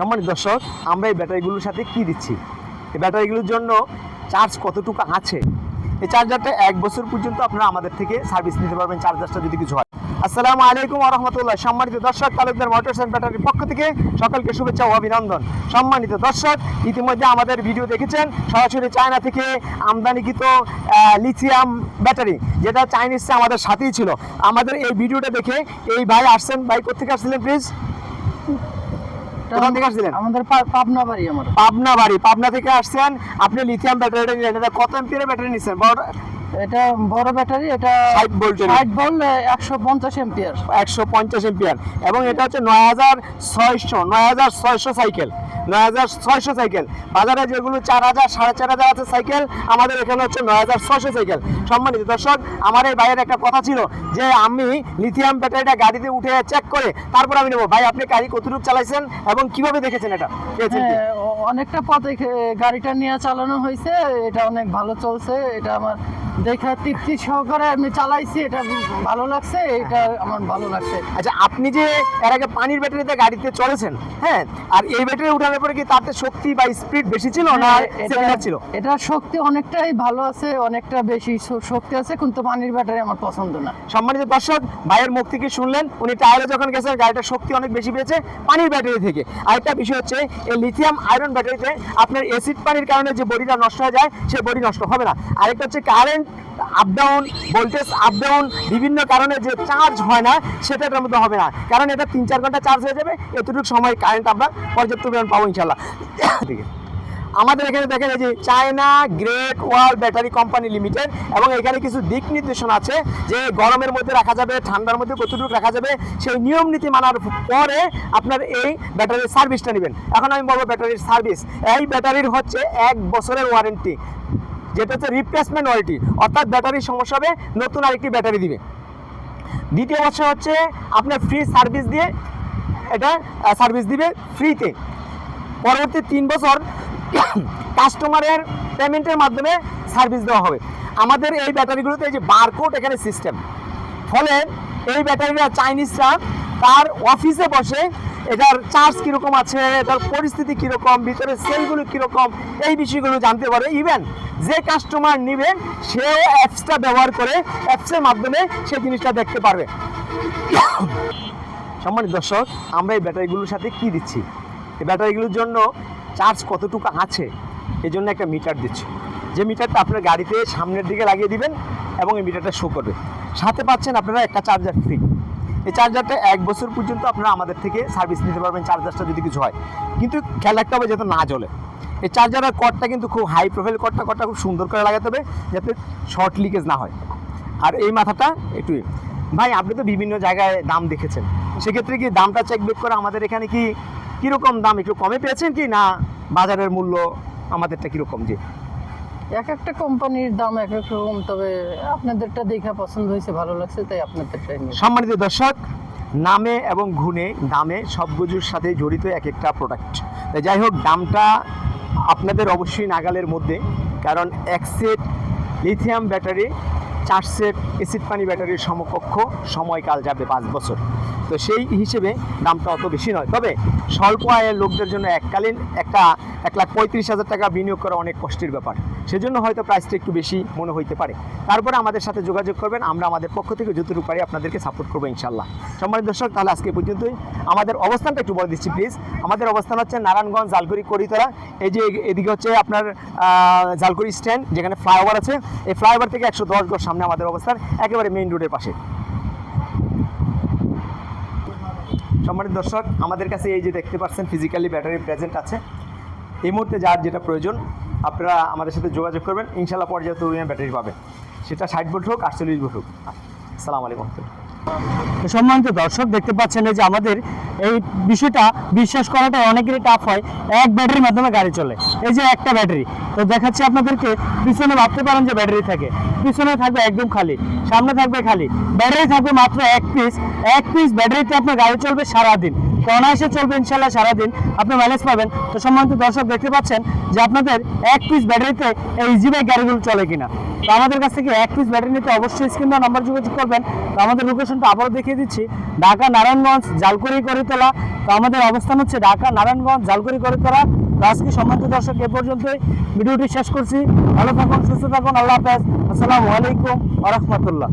সম্মানিত দর্শক, আমরা এই ব্যাটারিগুলোর সাথে কি দিচ্ছি? এই ব্যাটারিগুলোর জন্য চার্জ কতটুকু আছে? এই চার্জারটা এক বছর পর্যন্ত আপনারা আমাদের থেকে সার্ভিস নিতে পারবেন, চার্জারটা যদি কিছু হয়। আসসালামু আলাইকুম রহমতুল্লাহ সম্মানিত দর্শক, তালুকদার মোটরস অ্যান্ড ব্যাটারির পক্ষ থেকে সকলকে শুভেচ্ছা ও অভিনন্দন। সম্মানিত দর্শক, ইতিমধ্যে আমাদের ভিডিও দেখেছেন, সরাসরি চায়না থেকে আমদানিকৃত লিথিয়াম ব্যাটারি, যেটা চাইনিজটা আমাদের সাথেই ছিল। আমাদের এই ভিডিওটা দেখে এই ভাই আসছেন। ভাই কোথেকে আসছিলেন প্লিজ কোথা থেকে আসছিলেন? আমাদের পাবনা বাড়ি আমার। পাবনা বাড়ি পাবনা থেকে আসছেন। আপনি লিথিয়াম ব্যাটারিটা নিলেন। এটা কত এম্পিয়ারের ব্যাটারি নিচ্ছেন বড় এটা বড় ব্যাটারি এটা 60 ভোল্টের। ষাট ভোল্ট একশো পঞ্চাশ এম্পিয়ার একশো পঞ্চাশ এম্পিয়ার এবং এটা হচ্ছে নয় হাজার ছয়শো নয় হাজার ছয়শো সাইকেল নয় হাজার ছয়শো সাইকেল বাজারে যেগুলো চার হাজার সাড়ে চার হাজার আছে সাইকেল আমাদের এখানে হচ্ছে নয় হাজার ছয়শো সাইকেল সম্মানিত দর্শক আমার এই ভাইয়ের একটা কথা ছিল যে আমি লিথিয়াম ব্যাটারিটা গাড়িতে উঠে চেক করে তারপর আমি নেব। ভাই আপনি গাড়ি কতটুকু চালাইছেন এবং কীভাবে দেখেছেন এটা? অনেকটা পথে গাড়িটা নিয়ে চালানো হয়েছে এটা অনেক ভালো চলছে এটা আমার দেখা তৃপ্তি সহকারে আমি চালাইছি এটা ভালো লাগছে এটা আমার ভালো লাগছে। আচ্ছা আপনি যে এর আগে পানির ব্যাটারিতে গাড়িতে চলেছেন হ্যাঁ আর এই ব্যাটারি উঠানোর পরে কি তাতে শক্তি বা স্পিড বেশি ছিল না হ্যাঁ, এটা ছিল? এটা শক্তি অনেকটাই ভালো আছে অনেকটা বেশি শক্তি আছে কিন্তু পানির ব্যাটারি আমার পছন্দ না। সম্মানিত দর্শক ভাইয়ের মুখ থেকে শুনলেন উনি টায়ারে যখন গেছেন গাড়িটার শক্তি অনেক বেশি পেয়েছে পানির ব্যাটারি থেকে। আরেকটা বিষয় হচ্ছে এই লিথিয়াম আয়রন ব্যাটারিতে আপনার অ্যাসিড পানির কারণে যে বডিটা নষ্ট হয়ে যায়, সে বডি নষ্ট হবে না। আরেকটা হচ্ছে current up down voltage up down বিভিন্ন কারণে যে চার্জ হয় না সেটা এটার মধ্যে হবে না। কারণ এটা তিন চার ঘণ্টা চার্জ হয়ে যাবে, এতটুকু সময় কারেন্ট আমরা পর্যাপ্ত পরিমাণ পাবো ইনশাল্লাহ আমাদের এখানে দেখেন এই যে China Great Wall battery company limited এবং এখানে কিছু দিক নির্দেশনা আছে যে গরমের মধ্যে রাখা যাবে, ঠান্ডার মধ্যে কতটুকু রাখা যাবে, সেই নিয়ম নীতি মানার পরে আপনার এই ব্যাটারির সার্ভিসটা নেবেন। এখন আমি বলব ব্যাটারির সার্ভিস। এই ব্যাটারির হচ্ছে এক বছরের ওয়ারেন্টি, যেটা হচ্ছে রিপ্লেসমেন্ট ওয়ারেন্টি অর্থাৎ ব্যাটারির সমস্যা হবে, নতুন আরেকটি ব্যাটারি দিবে। দ্বিতীয় বছর হচ্ছে আপনার ফ্রি সার্ভিস দিয়ে এটা সার্ভিস দিবে ফ্রিতে পরবর্তী তিন বছর কাস্টমারের পেমেন্টের মাধ্যমে সার্ভিস দেওয়া হবে। আমাদের এই ব্যাটারিগুলোতে এই যে বারকোড এখানে সিস্টেম ফলে এই ব্যাটারিটা চাইনিজরা তার অফিসে বসে এটার চার্জ কীরকম আছে, এটার পরিস্থিতি কীরকম ভিতরে সেলগুলো কীরকম, এই বিষয়গুলো জানতে পারে। ইভেন যে কাস্টমার নেবে সে অ্যাপসটা ব্যবহার করে অ্যাপসের মাধ্যমে সে জিনিসটা দেখতে পারবে। সম্মানিত দর্শক, আমরা এই ব্যাটারিগুলোর সাথে কি দিচ্ছি? এই ব্যাটারিগুলোর জন্য চার্জ কতটুকু আছে এই জন্য একটা মিটার দিচ্ছে। যে মিটারটা আপনার গাড়িতে সামনের দিকে লাগিয়ে দিবেন এবং এই মিটারটা শো করবে। সাথে পাচ্ছেন আপনারা একটা চার্জার ফ্রি এই চার্জারটা এক বছর পর্যন্ত আপনারা আমাদের থেকে সার্ভিস নিতে পারবেন চার্জারটা যদি কিছু হয়। কিন্তু খেয়াল রাখতে হবে যাতে না জ্বলে। এই চার্জারের কর্ডটা কিন্তু খুব হাই প্রোফাইল কর্ডটা কর্ডটা খুব সুন্দর করে লাগাতে হবে যাতে শর্ট লিকেজ না হয়। আর এই মাথাটা একটু ভাই, আপনি তো বিভিন্ন জায়গায় দাম দেখেছেন। সেক্ষেত্রে কি দামটা চেক বেক করে আমাদের এখানে কি কীরকম দাম একটু কমে পেয়েছেন কি না? বাজারের মূল্য আমাদেরটা কীরকম যে? এক একটা কোম্পানির দাম এক এক রকম তবে আপনাদেরটা দেখা পছন্দ হয়েছে ভালো লাগছে তাই আপনাদেরটাই সম্মানিত দর্শক নামে এবং গুণে দামে সব কিছুর সাথে জড়িত এক একটা প্রোডাক্ট তাই যাই হোক দামটা আপনাদের অবশ্যই নাগালের মধ্যে কারণ এক সেট লিথিয়াম ব্যাটারি চার সেট অ্যাসিড পানি ব্যাটারির সমকক্ষ সময়কাল যাবে পাঁচ বছর। তো সেই হিসেবে দামটা অত বেশি নয়। তবে স্বল্প আয়ের লোকদের জন্য এককালীন একটা এক লাখ পঁয়ত্রিশ হাজার টাকা বিনিয়োগ করা অনেক কষ্টের ব্যাপার। সেজন্য হয়তো প্রাইসটা একটু বেশি মনে হইতে পারে। তারপরে আমাদের সাথে যোগাযোগ করবেন। আমরা আমাদের পক্ষ থেকে যতটুকু পারি আপনাদেরকে সাপোর্ট করব ইনশাল্লাহ সম্মানিত দর্শক তাহলে আজকে পর্যন্তই। আমাদের অবস্থানটা একটু বলে দিচ্ছি প্লিজ আমাদের অবস্থান হচ্ছে নারায়ণগঞ্জ জালকুড়ি করিতলা। এই যে এদিকে হচ্ছে আপনার আহ, জালকুড়ি স্ট্যান্ড যেখানে ফ্লাইওভার আছে। এই ফ্লাইওভার থেকে একশো দশ গজ সামনে আমাদের অবস্থান একেবারে মেইন রোডের পাশে। সম্মানিত দর্শক, আমাদের কাছে এই যে দেখতে পাচ্ছেন ফিজিক্যালি ব্যাটারি প্রেজেন্ট আছে। এই মুহূর্তে যার যেটা প্রয়োজন, আপনারা আমাদের সাথে যোগাযোগ করবেন। ইনশাল্লাহ পর্যাপ্ত পরিমাণ ব্যাটারি পাবেন। সেটা ষাট ভোল্ট হোক, আটচল্লিশ ভোল্ট হোক। আসসালামু আলাইকুম। সম্মানিত দর্শক, দেখতে পাচ্ছেন যে আমাদের এই বিষয়টা বিশ্বাস করাটা অনেকেরই টাফ হয়। এক ব্যাটারির মাধ্যমে গাড়ি চলে। এই যে একটা ব্যাটারি তো দেখাচ্ছি আপনাদেরকে, পিছনে ভাবতে পারেন যে ব্যাটারি থাকে। পিছনে থাকবে একদম খালি, সামনে থাকবে খালি। ব্যাটারি থাকবে মাত্র এক পিস এক পিস ব্যাটারিতে আপনার গাড়ি চলবে সারাদিন। অনায়াসে চলবে ইনশাল্লাহ সারাদিন। আপনি মাইলেজ পাবেন। তো সম্মানিত দর্শক, দেখতে পাচ্ছেন যে আপনাদের এক পিস ব্যাটারিতে এই ইজি বাইক গাড়িগুলো চলে কিনা। তো আমাদের কাছ থেকে এক পিস ব্যাটারি নিতে অবশ্যই স্ক্রিন নাম্বার যোগাযোগ করবেন। তো আমাদের লোকেশনটা আবারও দেখিয়ে দিচ্ছি। ঢাকা নারায়ণগঞ্জ, জালকুড়ি করিতলা তো আমাদের অবস্থান হচ্ছে ঢাকা নারায়ণগঞ্জ, জালকুড়ি করিতলা তো আজকে সম্মানিত দর্শক, এ পর্যন্তই। ভিডিওটি শেষ করছি। ভালো থাকুন, সুস্থ থাকুন। আল্লাহ হাফেজ। আসসালামু আলাইকুম আ রহমতুল্লাহ।